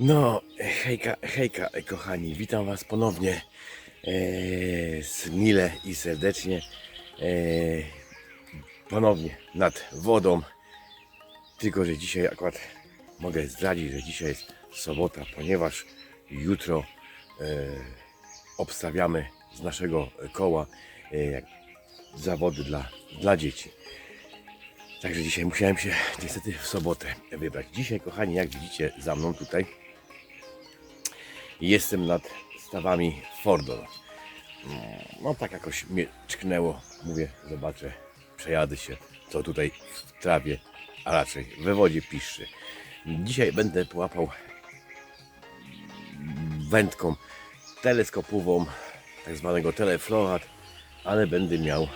No, hejka, hejka, kochani, witam Was ponownie e, mile i serdecznie. E, ponownie nad wodą. Tylko, że dzisiaj akurat mogę zdradzić, że dzisiaj jest sobota, ponieważ jutro obstawiamy z naszego koła e, zawody dla, dla dzieci. Także dzisiaj musiałem się niestety w sobotę wybrać. Dzisiaj, kochani, jak widzicie za mną tutaj, jestem nad stawami Fordon. No tak jakoś mnie czknęło. Mówię, zobaczę, przejadę się, co tutaj w trawie, a raczej we wodzie piszczy. Dzisiaj będę połapał wędką teleskopową, tak zwanego teleflorat, ale będę miał e,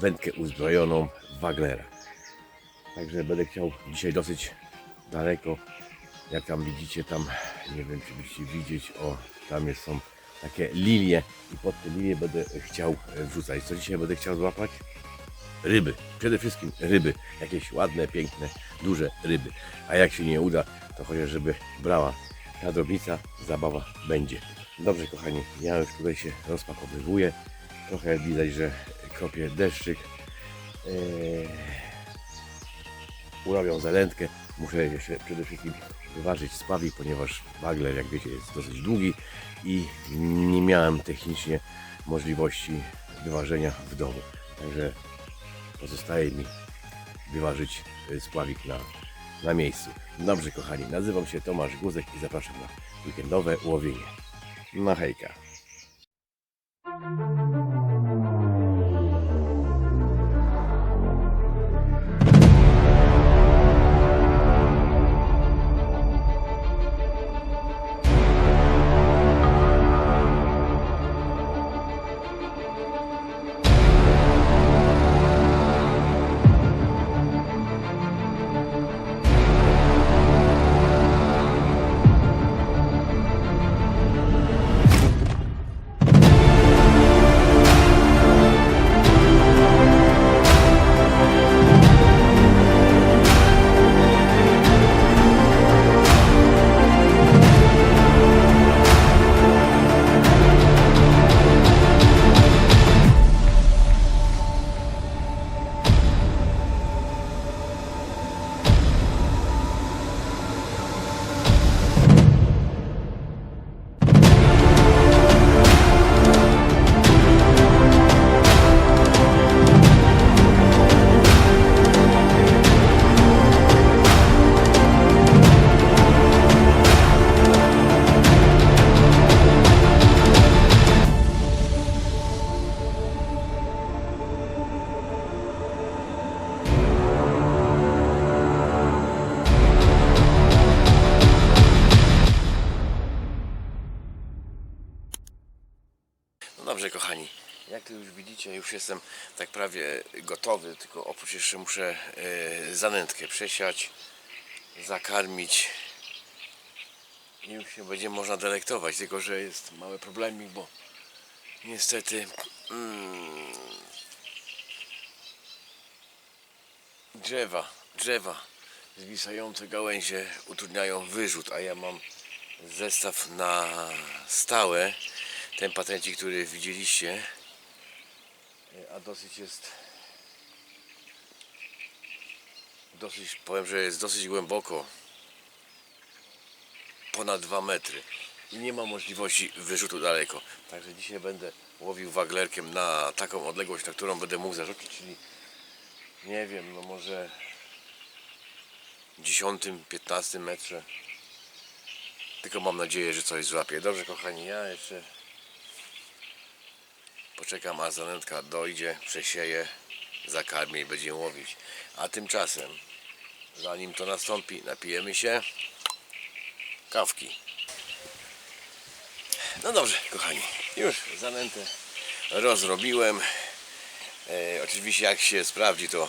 wędkę uzbrojoną Wagnera. Także będę chciał dzisiaj dosyć daleko, jak tam widzicie, tam nie wiem czy byście widzieć, o tam jest, są takie lilie i pod te lilie będę chciał e, wrzucać. Co dzisiaj będę chciał złapać? Ryby. Przede wszystkim ryby. Jakieś ładne, piękne, duże ryby. A jak się nie uda, to chociaż brała ta drobnica, zabawa będzie. Dobrze kochani, ja już tutaj się rozpakowywuję. Trochę widać, że kopie deszczyk. Eee, urabiam zalętkę. Muszę jeszcze przede wszystkim wyważyć spawik, ponieważ wagler, jak wiecie, jest dosyć długi i nie miałem technicznie możliwości wyważenia w domu. Także pozostaje mi wyważyć y, spławik na, na miejscu. Dobrze, kochani, nazywam się Tomasz Guzek i zapraszam na weekendowe łowienie. Na hejka. Dobrze, kochani. Jak już widzicie, już jestem tak prawie gotowy, tylko oprócz jeszcze muszę e, zanętkę przesiać, zakarmić i już się będzie można delektować, tylko że jest mały problemik, bo niestety mm, drzewa, drzewa zwisające gałęzie utrudniają wyrzut, a ja mam zestaw na stałe, ten patencik, który widzieliście, a dosyć jest dosyć, powiem, że jest dosyć głęboko ponad 2 metry i nie ma możliwości wyrzutu daleko. Także dzisiaj będę łowił waglerkiem na taką odległość, na którą będę mógł zarzucić, czyli nie wiem, no może 10-15 metrze. Tylko mam nadzieję, że coś złapię. Dobrze, kochani, ja jeszcze poczekam, aż zanętka dojdzie, przesieje, zakarmię i będziemy łowić. A tymczasem, zanim to nastąpi, napijemy się kawki. No dobrze, kochani, już zanętę rozrobiłem. E, oczywiście jak się sprawdzi, to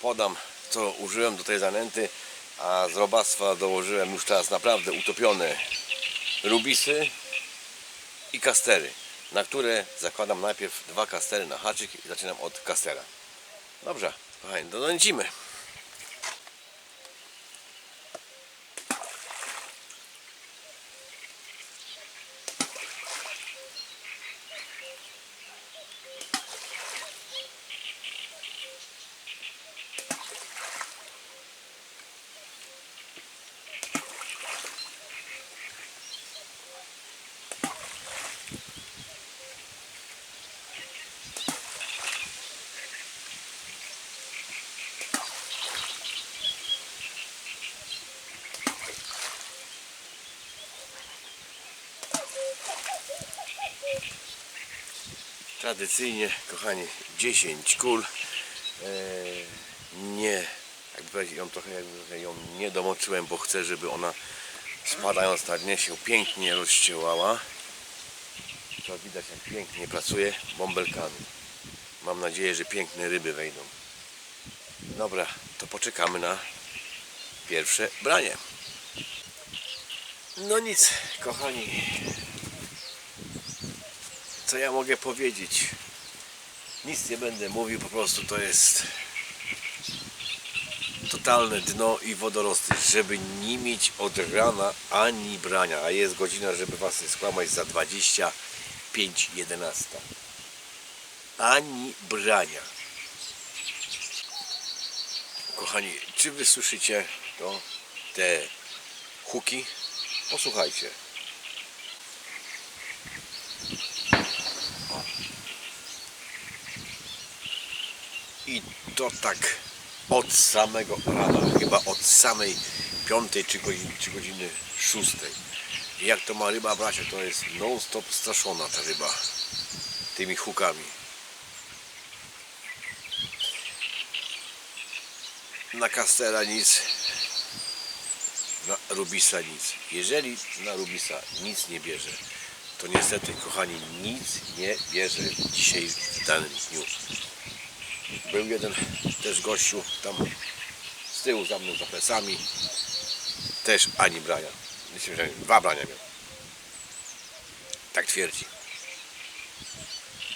podam, co użyłem do tej zanęty, a z robactwa dołożyłem już teraz naprawdę utopione rubisy i kastery, na które zakładam najpierw dwa kastery na haczyk i zaczynam od kastera. Dobrze, kochani, donęcimy. Tradycyjnie, kochani, 10 kul. Eee, nie, jakby ją trochę, jakby ją nie domoczyłem, bo chcę, żeby ona spadając na dnie się pięknie rozściełała. To widać, jak pięknie pracuje bąbelkami. Mam nadzieję, że piękne ryby wejdą. Dobra, to poczekamy na pierwsze branie. No nic, kochani, co ja mogę powiedzieć? Nic nie będę mówił, po prostu to jest totalne dno i wodorosty, żeby nie mieć od rana ani brania, a jest godzina, żeby was nie skłamać za 25.11. Ani brania. Kochani, czy wy słyszycie to? Te huki? Posłuchajcie. I to tak od samego rana, chyba od samej piątej czy godziny, czy godziny szóstej. I jak to ma ryba bracia, to jest non stop straszona ta ryba tymi hukami. Na kastera nic, na rubisa nic. Jeżeli na rubisa nic nie bierze, to niestety, kochani, nic nie bierze dzisiaj w danym dniu. Był jeden też gościu tam z tyłu za mną za plecami. Też ani brania. Myślę, że dwa brania miał. Tak twierdzi.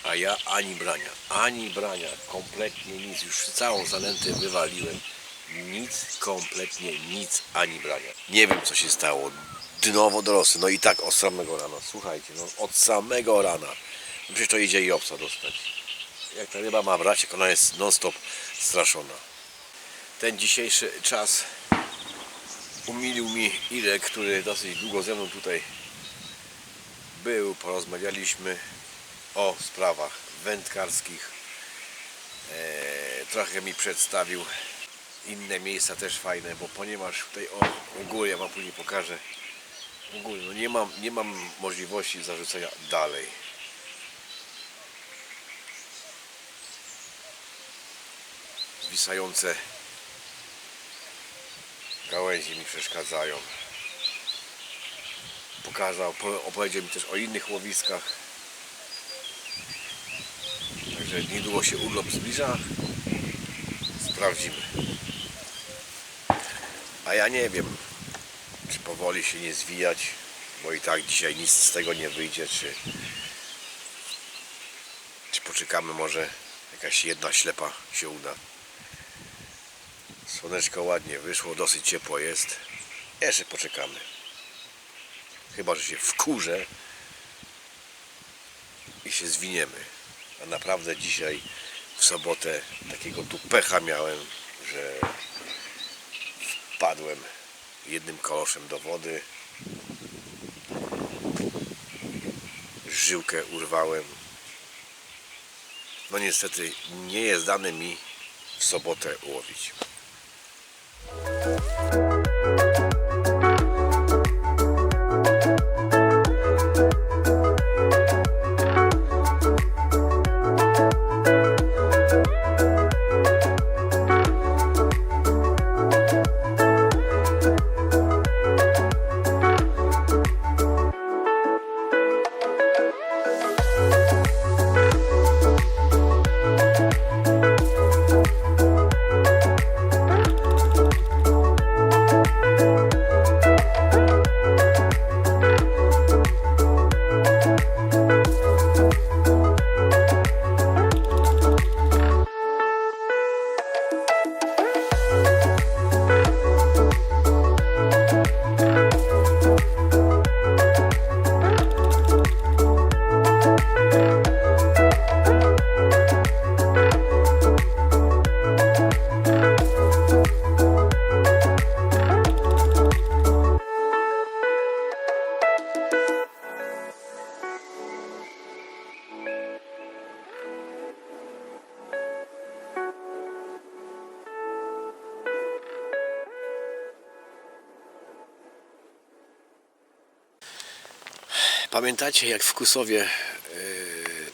A ja ani brania, ani brania, kompletnie nic. Już całą zanętę wywaliłem. Nic, kompletnie nic, ani brania. Nie wiem co się stało. Dno wodorosty, no i tak od samego rana. Słuchajcie, no od samego rana. Przecież to idzie i obsa dostać jak ta ryba ma brać, jak ona jest non stop straszona. Ten dzisiejszy czas umilił mi Irek, który dosyć długo ze mną tutaj był. Porozmawialiśmy o sprawach wędkarskich. Eee, trochę mi przedstawił inne miejsca też fajne, bo ponieważ tutaj o, u góry, ja wam później pokażę, góry, no nie mam, nie mam możliwości zarzucenia dalej. Zwisające gałęzie mi przeszkadzają. Pokazał, po- opowiedział mi też o innych łowiskach. Także niedługo się urlop zbliża. Sprawdzimy. A ja nie wiem, czy powoli się nie zwijać, bo i tak dzisiaj nic z tego nie wyjdzie, czy, czy poczekamy może jakaś jedna ślepa się uda. Słoneczko ładnie wyszło, dosyć ciepło jest. Jeszcze poczekamy. Chyba, że się wkurzę i się zwiniemy. A naprawdę dzisiaj w sobotę takiego tu pecha miałem, że wpadłem jednym koloszem do wody. Żyłkę urwałem. No niestety nie jest dane mi w sobotę łowić. Bye. Pamiętacie jak w Kusowie e,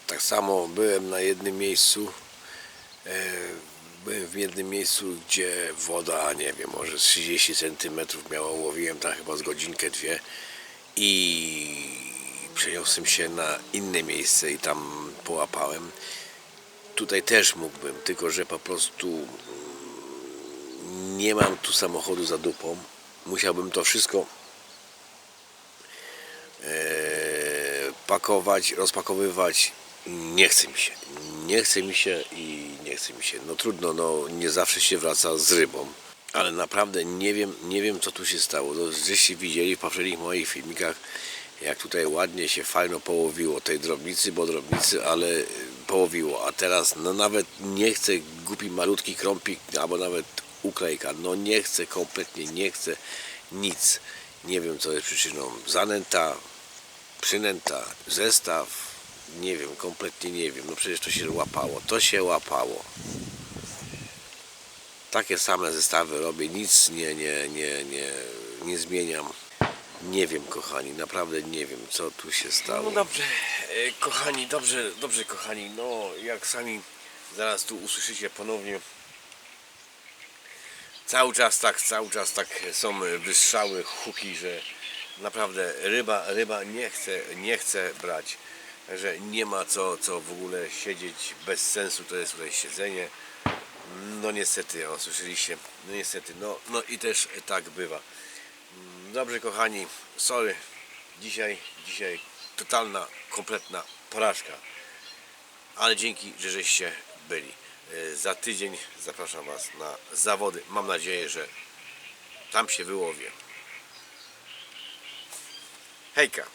tak samo byłem na jednym miejscu e, byłem w jednym miejscu gdzie woda nie wiem może z 30 cm miała łowiłem tam chyba z godzinkę dwie i przeniosłem się na inne miejsce i tam połapałem. Tutaj też mógłbym tylko że po prostu nie mam tu samochodu za dupą. Musiałbym to wszystko pakować, rozpakowywać. Nie chce mi się. Nie chce mi się i nie chce mi się. No trudno, no nie zawsze się wraca z rybą. Ale naprawdę nie wiem, nie wiem co tu się stało. No, żeście widzieli w poprzednich moich filmikach, jak tutaj ładnie się fajno połowiło tej drobnicy, bo drobnicy, ale połowiło. A teraz no nawet nie chcę głupi malutki krąpik, albo nawet uklejka. No nie chcę, kompletnie nie chcę nic. Nie wiem co jest przyczyną. Zanęta, przynęta, zestaw, nie wiem, kompletnie nie wiem. No przecież to się łapało, to się łapało. Takie same zestawy robię, nic nie, nie, nie, nie, nie zmieniam. Nie wiem, kochani, naprawdę nie wiem, co tu się stało. No dobrze, e, kochani, dobrze, dobrze, kochani, no jak sami zaraz tu usłyszycie ponownie, cały czas tak, cały czas tak są wystrzały, huki, że naprawdę ryba, ryba nie chce, nie chce brać. Także nie ma co, co w ogóle siedzieć bez sensu, to jest tutaj siedzenie. No niestety, o słyszeliście, no niestety, no, no i też tak bywa. Dobrze kochani, sorry, dzisiaj, dzisiaj totalna, kompletna porażka. Ale dzięki, że żeście byli. Za tydzień zapraszam Was na zawody. Mam nadzieję, że tam się wyłowię. Hejka!